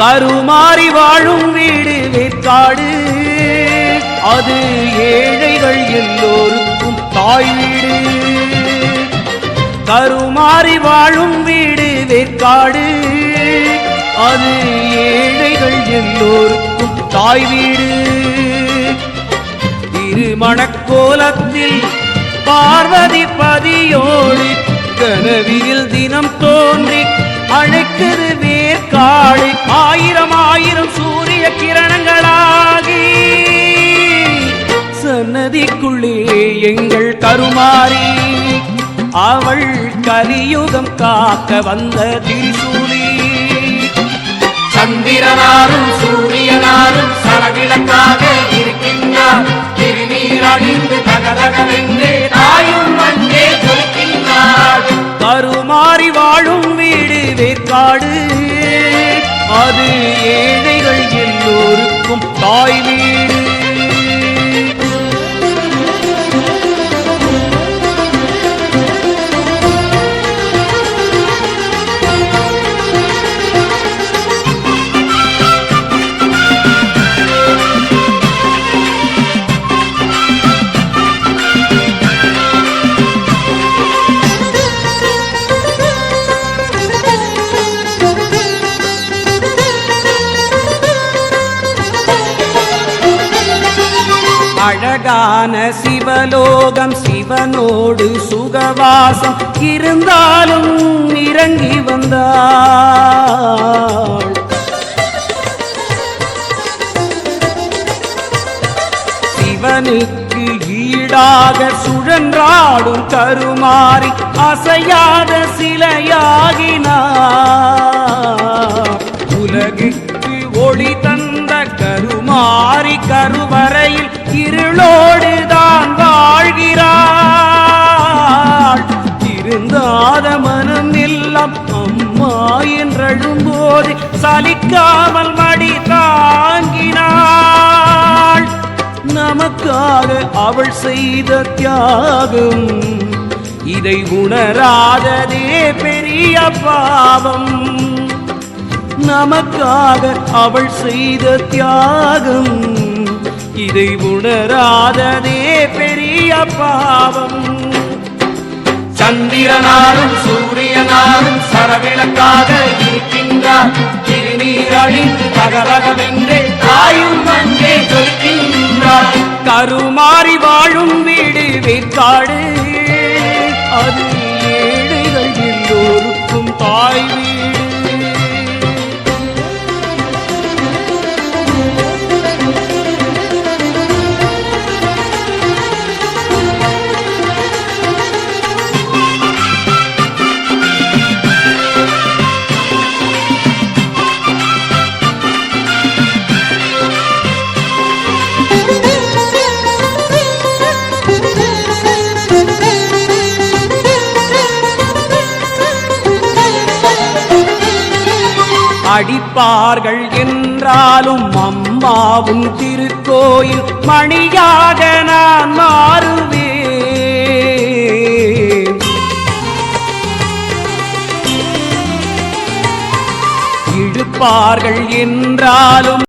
கருமாறி வாழும் வீடு வேற்காடு. அது ஏழைகள் எல்லோருக்கும் தாய் வீடு. கருமாறி வாழும் வீடு வேற்காடு. அது ஏழைகள் எல்லோருக்கும் தாய் வீடு. திருமணக்கோலத்தில் பார்வதி பதியோடு கனவியில் தினம் தோன்றி அழைக்குது வேர்காழி ஆயிரம் ஆயிரம் சூரிய கிரணங்களாகி சன்னதிக்குள்ளே எங்கள் கருமாறி அவள் கலியுகம் காக்க வந்த திரிசூலி. சந்திரனாரும் சூரியனாரும் சரவிளக்காக இருக்கின்ற வீடு வேற்காடு. அது ஏழைகள் எல்லோருக்கும் தாய் வீடு. அழகான சிவலோகம் சிவனோடு சுகவாசம். இருந்தாலும் இறங்கி வந்தாள். சிவனுக்கு ஈடாக சுழன்றாடும் கருமாறி அசையாத சிலையாகினார் உலகுக்கு ஒளி தந்த கருமாறி கருவ எல்லாம் அம்மா என்றழும்போது சலிக்காமல் மடி தாங்கினாள். நமக்காக அவள் செய்த தியாகம் இதை உணராததே பெரிய பாவம். நமக்காக அவள் செய்த தியாகம் இதை உணராததே பெரிய பாவம். சந்திரனாலும் சூரியனாரும் இருக்கின்றார் திருநீர் அணிந்து தாயும் அங்கே சொல்கின்றார் கருமாறி வாழும் வீடு வேற்காடு. அது அடிப்பார்கள் என்றாலும் அம்மாவும் திருக்கோயில் மணியாக நான் மாறுவேன். இழுப்பார்கள் என்றாலும்